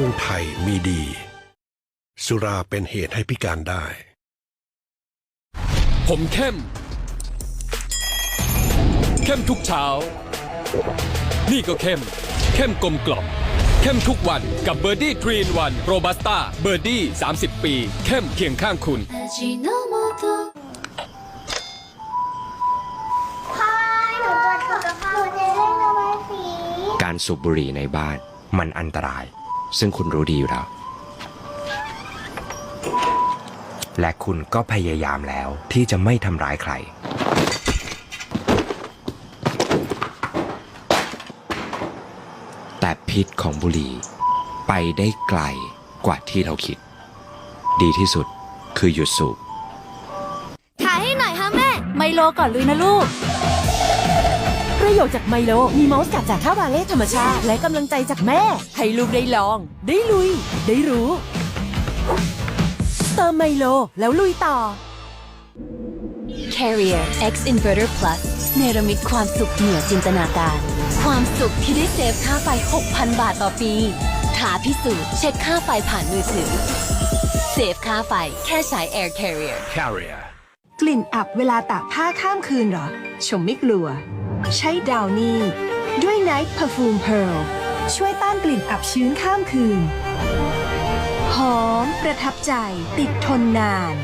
ืองไทยมีดี สุราเป็นเหตุให้พิการได้ ผมเข้ม เข้มทุกเช้า นี่ก็เข้ม เข้มกลมกล่อมเข้มทุกวันกับเบอร์ดี้ทรีนวันโรบัสต้าเบอร์ดี้ 30 ปี เข้มเคียงข้างคุณการสูบบุหรี่ในบ้านมันอันตราย ซึ่งคุณรู้ดีอยู่แล้ว และคุณก็พยายามแล้วที่จะไม่ทำร้ายใคร แต่พิษของบุหรี่ไปได้ไกลกว่าที่เราคิด ดีที่สุดคือหยุดสูบถ่ายให้หน่อยฮะแม่ ไมโลก่อนเลยนะลูก ประโยชน์จากไมโล มีเมาส์กัดจากข้าววาเล่ธรรมชาติ และกำลังใจจากแม่ ให้ลูกได้ลอง ได้ลุย ได้รู้ เติมไมโลแล้วลุยต่อ Carrier X Inverter Plus เนรมิตความสุขเหนือจินตนาการ ความสุขที่ได้เซฟค่าไฟ 6,000 บาทต่อปีท้าพิสูจน์เช็คค่าไฟผ่านมือถือ เซฟค่าไฟแค่ใช้ Air Carrier Carrier กลิ่นอับเวลาตากผ้าข้ามคืนเหรอ ชมไม่กลัว ใช้ดาวนี่ ด้วย Night Perfume Pearl ช่วยต้านกลิ่นอับชื้นข้ามคืน หอมประทับใจติดทนนาน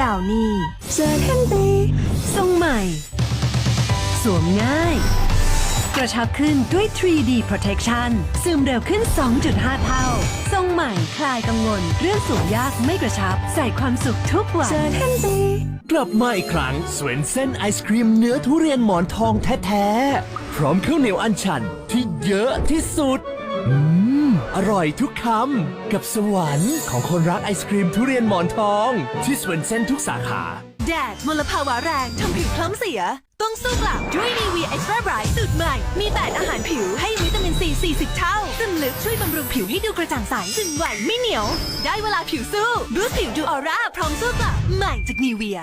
ดาวนี่เจอกันดีทรงใหม่ สวมง่าย กระชับขึ้นด้วย 3D Protection ซึมเร็วขึ้น 2.5 เท่า ทรงใหม่คลายกังวล เรื่องสวมยากไม่กระชับ ใส่ความสุขทุกวันเจอกันดี กลับมาอีกครั้งสเวนเซนไอศครีมเนื้อทุเรียนหมอนทองแท้ๆ พร้อมข้าวเหนียวอันชันที่เยอะที่สุด อืม อร่อยทุกคำ กับสวรรค์ของคนรักไอศครีมทุเรียนหมอนทอง ที่สเวนเซนทุกสาขา แดดมลภาวะแรงทำผิวคล้ำเสีย ต้องสู้กลับด้วยนีวีเอ็กซ์ตร้าไบรท์สูตรใหม่ มีแปดอาหารผิวให้ 40 เท่าซึมลึกช่วยบำรุงผิวให้ดูกระจ่างใสซึมไหวไม่เหนียว ได้เวลาผิวสู้บูสต์ผิวดูออร่าพร้อมสู้กลับใหม่จากนีเวีย